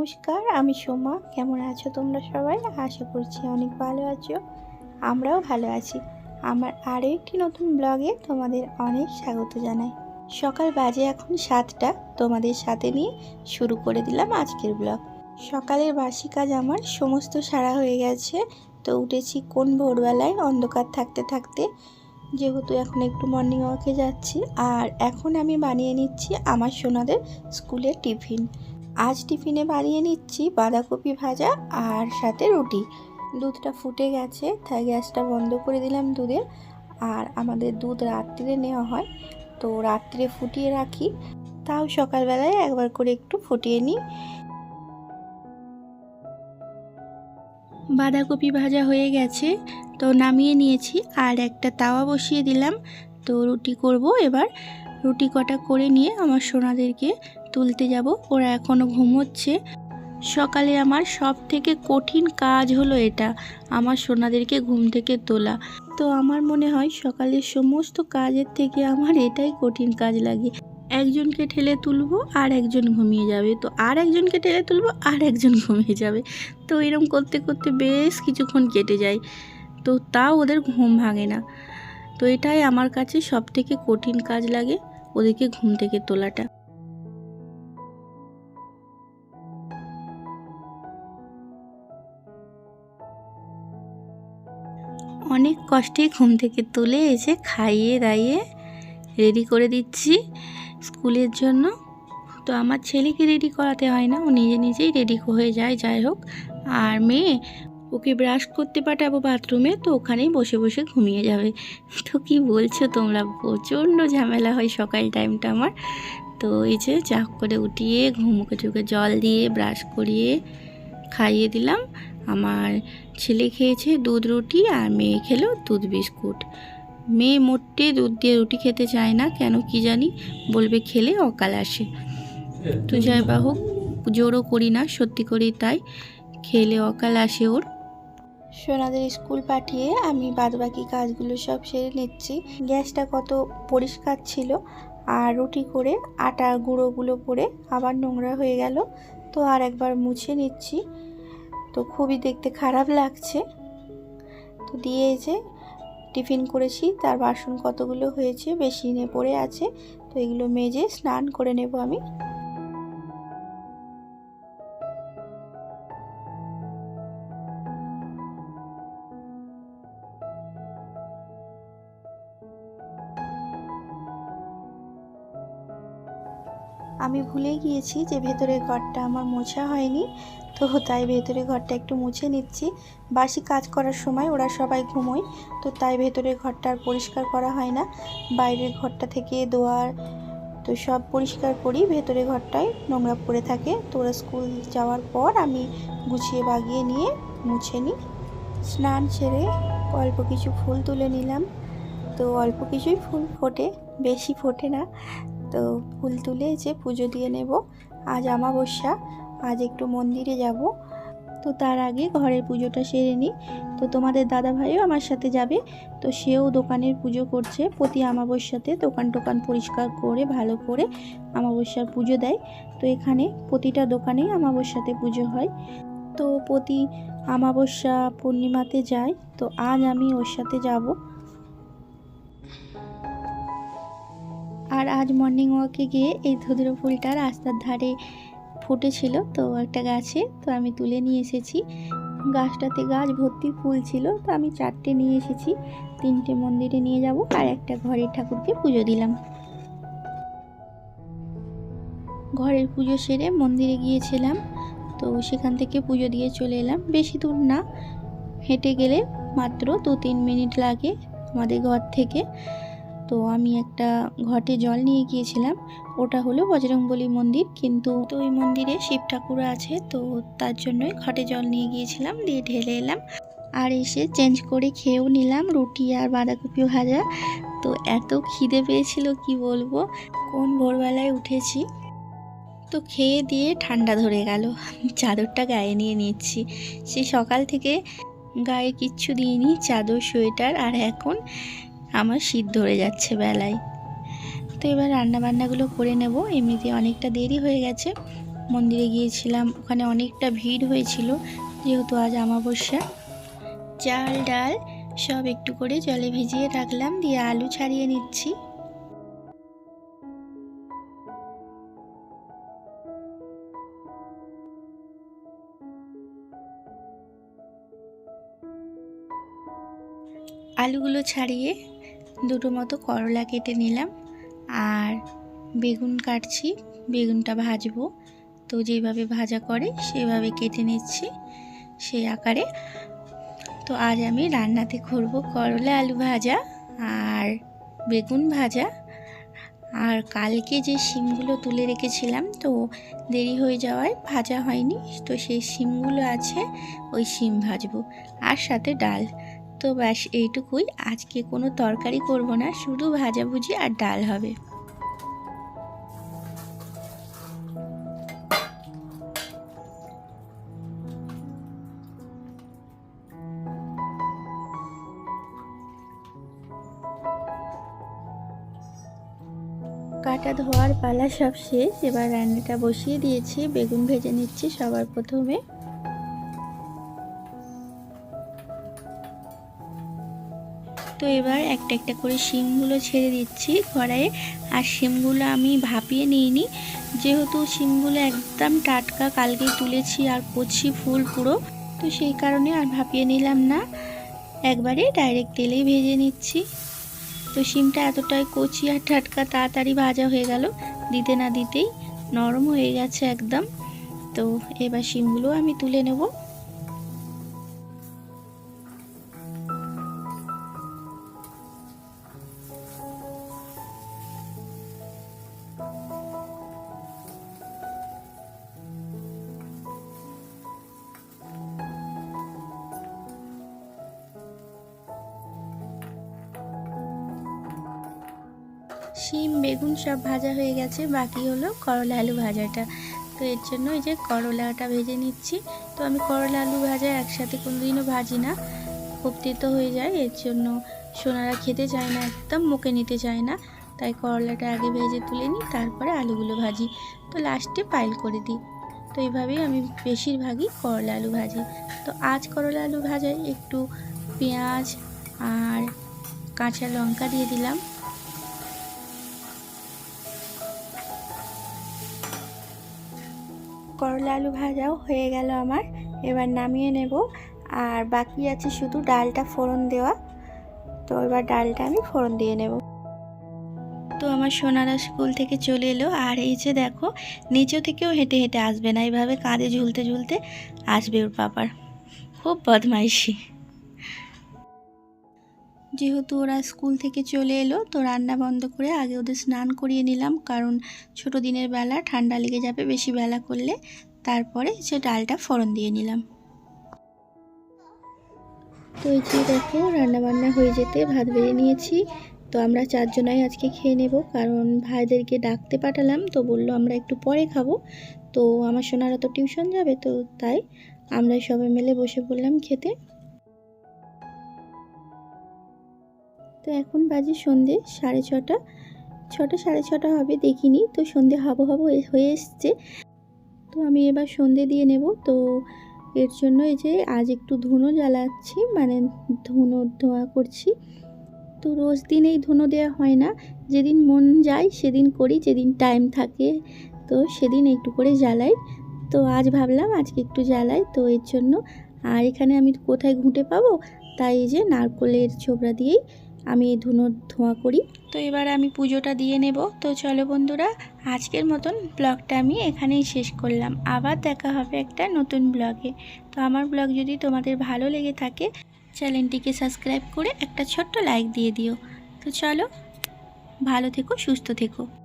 নমস্কার, আমি সোমা। কেমন আছো তোমরা সবাই? আশা করছি অনেক ভালো আছো। আমরাও ভালো আছি। আমার আরও একটি নতুন ব্লগে তোমাদের অনেক স্বাগত জানাই। সকাল বাজে এখন সাতটা। তোমাদের সাথে নিয়ে শুরু করে দিলাম আজকের ব্লগ। সকালের বাসি কাজ আমার সমস্ত সারা হয়ে গেছে। তো উঠেছি কোন ভোরবেলায়? অন্ধকার থাকতে থাকতে। যেহেতু এখন একটু মর্নিং ওয়াকে যাচ্ছি। আর এখন আমি বানিয়ে নিচ্ছি আমার সোনাদের স্কুলের টিফিন। আজ টিফিনে বানিয়ে নিচ্ছি বাঁধাকপি ভাজা আর সাথে রুটি। দুধটা ফুটে গেছে, তাই গ্যাসটা বন্ধ করে দিলাম দুধের। আর আমাদের দুধ রাত্রিরে নেওয়া হয়, তো রাত্রে ফুটিয়ে রাখি। তাও সকালবেলায় একবার করে একটু ফুটিয়ে নিই। বাঁধাকপি ভাজা হয়ে গেছে, তো নামিয়ে নিয়েছি আর একটা তাওয়া বসিয়ে দিলাম। তো রুটি করব এবার। রুটি কটা করে নিয়ে আমার সোনাদেরকে তুলতে যাব। ওরা এখনও ঘুমোচ্ছে। সকালে আমার সব থেকে কঠিন কাজ হলো এটা, আমার সোনাদেরকে ঘুম থেকে তোলা। তো আমার মনে হয় সকালের সমস্ত কাজের থেকে আমার এটাই কঠিন কাজ লাগে। একজনকে ঠেলে তুলবো, আর একজন ঘুমিয়ে যাবে। তো আর একজনকে ঠেলে তুলবো, আর একজন ঘুমিয়ে যাবে। তো এরকম করতে করতে বেশ কিছুক্ষণ কেটে যায়। তো তাও ওদের ঘুম ভাঙে না। তো এটাই আমার কাছে সব থেকে কঠিন কাজ লাগে, ওদেরকে ঘুম থেকে তোলাটা। অনেক কষ্টে ঘুম থেকে তুলে এসে খাইয়ে দাইয়ে রেডি করে দিচ্ছি স্কুলের জন্য। তো আমার ছেলেকে রেডি করাতে হয় না, ও নিজে নিজেই রেডি হয়ে যায়, যাই হোক। আর মেয়ে, ওকে ব্রাশ করতে পাঠাবো বাথরুমে তো ওখানেই বসে বসে ঘুমিয়ে যাবে। তো কি বলছো তোমরা? প্রচণ্ড ঝামেলা হয় সকাল টাইমটা আমার। তো এই যে চাক করে উঠিয়ে ঘুমুকে চোখে জল দিয়ে ব্রাশ করিয়ে খাইয়ে দিলাম। আমার ছেলে খেয়েছে দুধ রুটি আর মেয়ে খেলো দুধ বিস্কুট। মেয়ে মোটে দুধ দিয়ে রুটি খেতে চায় না, কেন কি জানি? বলবে খেলে অকাল আসে। তো যাই বা হোক, জোরও করি না, সত্যি করেই তাই। খেলে অকাল আসে ওর। সোনাদের স্কুল পাঠিয়ে আমি বাদবাকি কাজগুলো সব সেরে নিচ্ছি। গ্যাসটা কত পরিষ্কার ছিল, আর রুটি করে আটা গুঁড়োগুলো পরে আবার নোংরা হয়ে গেল, তো আর একবার মুছে নিচ্ছি। তো খুবই দেখতে খারাপ লাগছে। তো দিয়ে যে টিফিন করেছি, তার বাসন কতগুলো হয়েছে, বেশি নে পড়ে আছে, তো এগুলো মেজে স্নান করে নেব আমি। আমি ভুলে গিয়েছি যে ভেতরের ঘরটা আমার মোছা হয়নি। তো তাই ভেতরে ঘরটা একটু মুছে নিচ্ছি। বাসি কাজ করার সময় ওরা সবাই ঘুমোয়, তো তাই ভেতরের ঘরটা আর পরিষ্কার করা হয় না। বাইরের ঘরটা থেকে দোয়ার তো সব পরিষ্কার করি ভেতরে ঘরটায় নোংরা পড়ে থাকে। তো ওরা স্কুল যাওয়ার পর আমি গুছিয়ে বাগিয়ে নিয়ে মুছে নিই। স্নান সেরে অল্প কিছু ফুল তুলে নিলাম। তো অল্প কিছুই ফুল ফোটে, বেশি ফোটে না। তো ফুল তুলে যে পুজো দিয়ে নেব। আজ আমাবস্যা আজ একটু মন্দিরে যাব। তো তার আগে ঘরের পুজোটা সেরে নিই। তো তোমাদের দাদা ভাইও আমার সাথে যাবে। তো সেও দোকানের পুজো করছে। প্রতি আমাবস্যাতে দোকান টোকান পরিষ্কার করে, ভালো করে আমাবস্যার পুজো দেয়। তো এখানে প্রতিটা দোকানেই আমাবস্যাতে পুজো হয়। তো প্রতি আমাবস্যা পূর্ণিমাতে যায়। তো আজ আমি ওর সাথে যাব। আর আজ মর্নিং ওয়াকে গিয়ে এই ধুদ্র ফুলটা রাস্তার ধারে ফুটেছিল তো একটা গাছে, তো আমি তুলে নিয়ে এসেছি। গাছটাতে গাছ ভর্তি ফুল ছিল, তো আমি চারটে নিয়ে এসেছি। তিনটে মন্দিরে নিয়ে যাব আর একটা ঘরের ঠাকুরকে পুজো দিলাম। ঘরের পুজো সেরে মন্দিরে গিয়েছিলাম, তো সেখান থেকে পুজো দিয়ে চলে এলাম। বেশি দূর না, হেঁটে গেলে মাত্র দু তিন মিনিট লাগে আমাদের ঘর থেকে। তো আমি একটা ঘটে জল নিয়ে গিয়েছিলাম। ওটা হলো বজরংবলী মন্দির। কিন্তু তো ওই মন্দিরে শিব ঠাকুর আছে, তো তার জন্যই ঘটে জল নিয়ে গিয়েছিলাম, দিয়ে ঢেলে এলাম। আর এসে চেঞ্জ করে খেয়েও নিলাম, রুটি আর বাঁধাকপি ভাজা। তো এত খিদে পেয়েছিল, কি বলব? কোন ভোরবেলায় উঠেছি? তো খেয়ে দিয়ে ঠান্ডা ধরে গেল। চাদরটা গায়ে নিয়ে নিচ্ছি। সে সকাল থেকে গায়ে কিচ্ছু দিইনি, চাদর, সোয়েটার, আর এখন আমার শীত ধরে যাচ্ছে বেলায়। তো এবার রান্না বান্নাগুলো করে নেব। এমনিতে অনেকটা দেরি হয়ে গেছে। মন্দিরে গিয়েছিলাম, ওখানে অনেকটা ভিড় হয়েছিল, যেহেতু আজ আমাবস্যা চাল, ডাল সব একটু করে জলে ভিজিয়ে রাখলাম, দিয়ে আলু ছাড়িয়ে নিচ্ছি। আলুগুলো ছাড়িয়ে দুটো মতো করলা কেটে নিলাম আর বেগুন কাটছি, বেগুনটা ভাজবো। তো যেভাবে ভাজা করে সেভাবে কেটে নিচ্ছি সেই আকারে। তো আজ আমি রান্নাতে করব করলা আলু ভাজা আর বেগুন ভাজা। আর কালকে যে শিমগুলো তুলে রেখেছিলাম, তো দেরি হয়ে যাওয়ায় ভাজা হয়নি। তো সেই শিমগুলো আছে, ওই শিম ভাজবো। আর সাথে ডাল। তো ব্যাস, এইটুকুই। আজকে কোনো তরকারি করব না, শুধু ভাজাভুজি আর ডাল হবে। কাটা ধোয়ার পালা সব শেষ। এবার রান্নাটা বসিয়ে দিয়েছি, বেগুন ভেজে নিচ্ছি সবার প্রথমে। তো এবার একটা একটা করে শিমগুলো ছেড়ে দিচ্ছি কড়াইয়ে। আর শিমগুলো আমি ভাপিয়ে নিইনি। যেহেতু শিমগুলো একদম টাটকা, কালকেই তুলেছি আর কচি ফুল পুরো, তো সেই কারণে আর ভাপিয়ে নিলাম না। একবারে ডাইরেক্ট তেলেই ভেজে নিচ্ছি। তো শিমটা এতটাই কচি আর টাটকা, তাড়াতাড়ি ভাজা হয়ে গেল। দিতে না দিতেই নরম হয়ে গেছে একদম। তো এবার শিমগুলো আমি তুলে নেব। শিম, বেগুন সব ভাজা হয়ে গেছে। বাকি হলো করলা আলু ভাজাটা। তো এর জন্য এই যে করলাটা ভেজে নিচ্ছি। তো আমি করলা আলু ভাজা একসাথে কোনোদিনও ভাজি না। খুব তেতো হয়ে যায়, এর জন্য সোনারা খেতে চায় না একদম, মুখে নিতে চায় না। তাই করলাটা আগে ভেজে তুলে নিই, তারপরে আলুগুলো ভাজি। তো লাস্টে পাইল করে দিই। তো এইভাবেই আমি বেশিরভাগই করলা আলু ভাজি। তো আজ করলা আলু ভাজায় একটু পেঁয়াজ আর কাঁচা লঙ্কা দিয়ে দিলাম। করলা আলু ভাজাও হয়ে গেল আমার। এবার নামিয়ে নেব। আর বাকি আছে শুধু ডালটা ফোড়ন দেওয়া। তো এবার ডালটা আমি ফোড়ন দিয়ে নেব। তো আমার সোনারা স্কুল থেকে চলে এলো। আর এই যে দেখো, নিচে থেকেও হেঁটে হেঁটে আসবে না। এইভাবে কাঁধে ঝুলতে ঝুলতে আসবে ওর পাপার খুব বদমাইশি। যেহেতু ওরা স্কুল থেকে চলে এলো, তো রান্না বন্ধ করে আগে ওদের স্নান করিয়ে নিলাম। কারণ ছোট দিনের বেলা ঠান্ডা লেগে যাবে বেশি বেলা করলে। তারপরে সে ডালটা ফোড়ন দিয়ে নিলাম। তো এই যে দেখো, রান্নাবান্না হয়ে যেতে ভাত বেড়ে নিয়েছি। তো আমরা চারজনাই আজকে খেয়ে নেব। কারণ ভাইদেরকে ডাকতে পাঠালাম, তো বলল আমরা একটু পরে খাব। তো আমার সোনারা তো টিউশন যাবে, তো তাই আমরা সবাই মিলে বসে পড়লাম খেতে। তো এখন বাজে সন্ধে সাড়ে ছটা। ছটা সাড়ে ছটা হবে, দেখিনি। তো সন্ধে হাবো হাবো হয়ে এসছে। তো আমি এবার সন্ধে দিয়ে নেব। তো এর জন্য এই যে আজ একটু ধুনো জ্বালাচ্ছি মানে ধুনো ধোয়া করছি। তো রোজ দিন এই ধুনো দেওয়া হয় না। যেদিন মন যায় সেদিন করি, যেদিন টাইম থাকে তো সেদিন একটু করে জ্বালাই। তো আজ ভাবলাম আজকে একটু জ্বালাই। তো এর জন্য আর এখানে আমি কোথায় ঘুঁটে পাবো? তাই এই যে নারকলের ছোবড়া দিয়েই আমি এই ধুনোর ধোঁয়া করি। তো এবার আমি পুজোটা দিয়ে নেব। তো চলো বন্ধুরা, আজকের মতন ব্লগটা আমি এখানেই শেষ করলাম। আবার দেখা হবে একটা নতুন ব্লগে। তো আমার ব্লগ যদি তোমাদের ভালো লেগে থাকে, চ্যানেলটিকে সাবস্ক্রাইব করে একটা ছোট্ট লাইক দিয়ে দিও। তো চলো, ভালো থেকো, সুস্থ থেকো।